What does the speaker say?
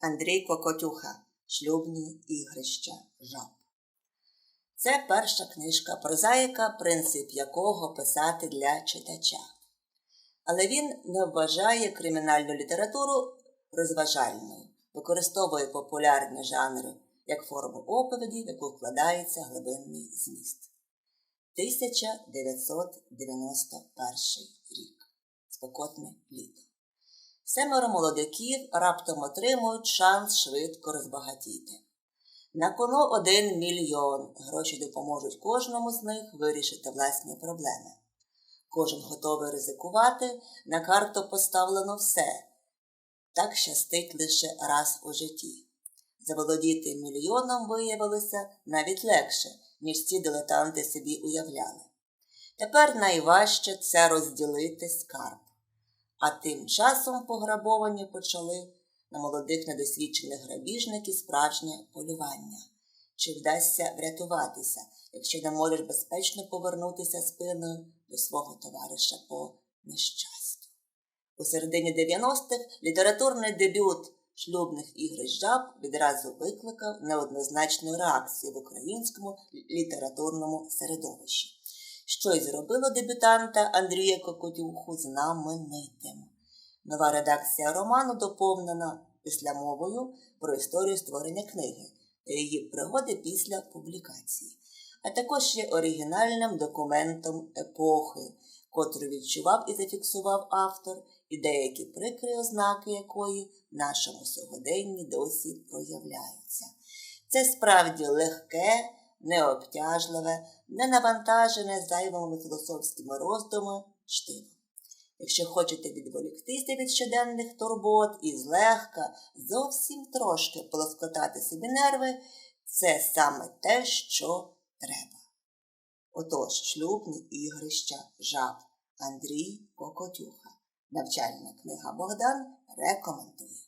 Андрій Кокотюха Шлюбні ігрища жаб. Це перша книжка прозаїка, принцип якого писати для читача. Але він не вважає кримінальну літературу розважальною, використовує популярні жанри як форму оповіді, в яку вкладається глибинний зміст. 1991 рік. Спекотне літо. Семеро молодиків раптом отримують шанс швидко розбагатіти. На кону один мільйон. Гроші допоможуть кожному з них вирішити власні проблеми. Кожен готовий ризикувати, на карту поставлено все. Так щастить лише раз у житті. Заволодіти мільйоном виявилося навіть легше, ніж ці дилетанти собі уявляли. Тепер найважче це розділити скарб. А тим часом пограбовані почали на молодих недосвідчених грабіжників справжнє полювання. Чи вдасться врятуватися, якщо не можеш безпечно повернутися спиною до свого товариша по нещастю? У середині 90-х літературний дебют шлюбних ігрищ жаб відразу викликав неоднозначну реакцію в українському літературному середовищі що й зробило дебютанта Андрія Кокотюху знаменитим. Нова редакція роману доповнена післямовою про історію створення книги та її пригоди після публікації, а також є оригінальним документом епохи, котру відчував і зафіксував автор, і деякі прикрі ознаки якої в нашому сьогоденні досі проявляються. Це справді легке необтяжливе, не навантажене зайвими філософськими роздумами чтиво. Якщо хочете відволіктися від щоденних турбот і злегка зовсім трошки полоскотати собі нерви, це саме те, що треба. Отож, шлюбні ігрища жаб Андрій Кокотюха. Навчальна книга Богдан рекомендує.